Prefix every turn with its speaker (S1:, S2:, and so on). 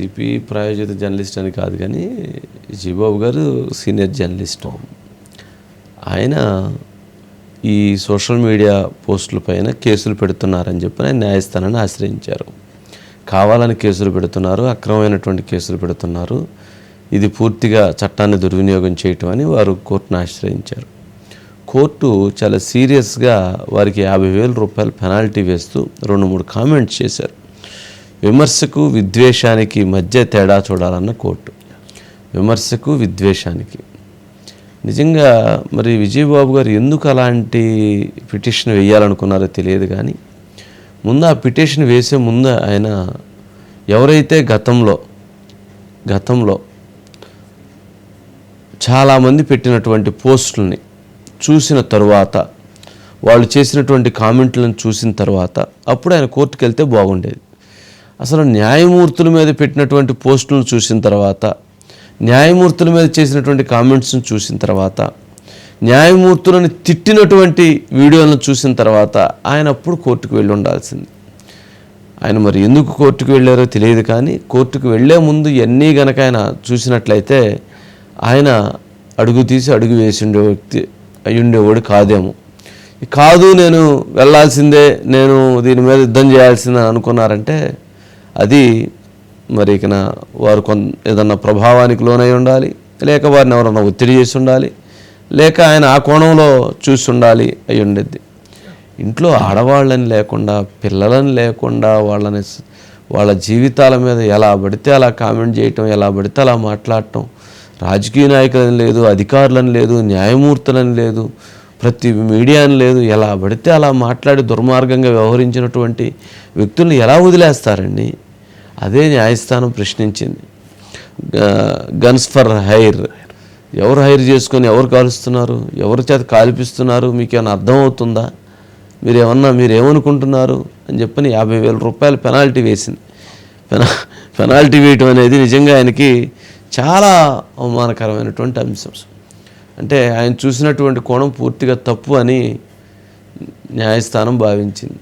S1: CP ప్రాయోజిత journalist అని కాదు కానీ జీబాబు గారు సీనియర్ జర్నలిస్ట్. ఆయన ఈ సోషల్ మీడియా పోస్టుల పైన కేసులు పెడుతున్నారని చెప్పి ఆయన న్యాయస్థానాన్ని ఆశ్రయించారు. కావాలని కేసులు పెడుతున్నారు అక్రమమైనటువంటి కేసులు పెడుతున్నారు. ఇది పూర్తిగా చట్టాన్ని దుర్వినియోగం చేయటం అని వారు కోర్టును ఆశ్రయించారు. కోర్టు చాలా సీరియస్గా వారికి యాభై వేల రూపాయలు పెనాల్టీ వేస్తూ రెండు మూడు కామెంట్స్ చేశారు. విమర్శకు విద్వేషానికి మధ్య తేడా చూడాలన్న కోర్టు విమర్శకు విద్వేషానికి. నిజంగా మరి విజయబాబు గారు ఎందుకు అలాంటి పిటిషన్ వేయాలనుకున్నారో తెలియదు కానీ ముందు ఆ పిటిషన్ వేసే ముందు ఆయన ఎవరైతే గతంలో గతంలో చాలామంది పెట్టినటువంటి పోస్టుల్ని చూసిన తరువాత వాళ్ళు చేసినటువంటి కామెంట్లను చూసిన తర్వాత అప్పుడు ఆయన కోర్టుకు వెళ్తే బాగుండేది. అసలు న్యాయమూర్తుల మీద పెట్టినటువంటి పోస్టులను చూసిన తర్వాత న్యాయమూర్తుల మీద చేసినటువంటి కామెంట్స్ని చూసిన తర్వాత న్యాయమూర్తులను తిట్టినటువంటి వీడియోలను చూసిన తర్వాత ఆయన అప్పుడు కోర్టుకు వెళ్ళి ఉండాల్సింది. ఆయన మరి ఎందుకు కోర్టుకు వెళ్ళారో తెలియదు కానీ కోర్టుకు వెళ్ళే ముందు ఇవన్నీ గనక ఆయన చూసినట్లయితే ఆయన అడుగు తీసి అడుగు వేసి ఉండే వ్యక్తి అయ్యుండేవాడు కాదేమో. కాదు నేను వెళ్ళాల్సిందే నేను దీని మీద యుద్ధం చేయాల్సిందే అనుకున్నారంటే అది మరి ఇక వారు కొన్ ఏదన్నా ప్రభావానికి లోనై ఉండాలి లేక వారిని ఎవరన్నా ఒత్తిడి చేసి ఉండాలి లేక ఆయన ఆ కోణంలో చూసి ఉండాలి అయి ఉండేది ఇంట్లో ఆడవాళ్ళని లేకుండా పిల్లలని లేకుండా వాళ్ళని వాళ్ళ జీవితాల మీద ఎలా పడితే అలా కామెంట్ చేయటం ఎలా పడితే అలా మాట్లాడటం రాజకీయ నాయకులని లేదు అధికారులని లేదు న్యాయమూర్తులని లేదు ప్రతి మీడియాని లేదు ఎలా పడితే అలా మాట్లాడి దుర్మార్గంగా వ్యవహరించినటువంటి వ్యక్తుల్ని ఎలా వదిలేస్తారండి? అదే న్యాయస్థానం ప్రశ్నించింది. Guns for hire. ఎవరు హైర్ చేసుకొని ఎవరు కాలుస్తున్నారు? ఎవరి చేత కాల్పిస్తున్నారు? మీకు ఏమైనా అర్థం అవుతుందా? మీరు ఏమన్నా మీరు ఏమనుకుంటున్నారు అని చెప్పని యాభై వేల రూపాయలు పెనాల్టీ వేసింది. పెనా పెనాల్టీ వేయటం అనేది నిజంగా ఆయనకి చాలా అవమానకరమైనటువంటి అంశం. అంటే ఆయన చూసినటువంటి కోణం పూర్తిగా తప్పు అని న్యాయస్థానం భావించింది.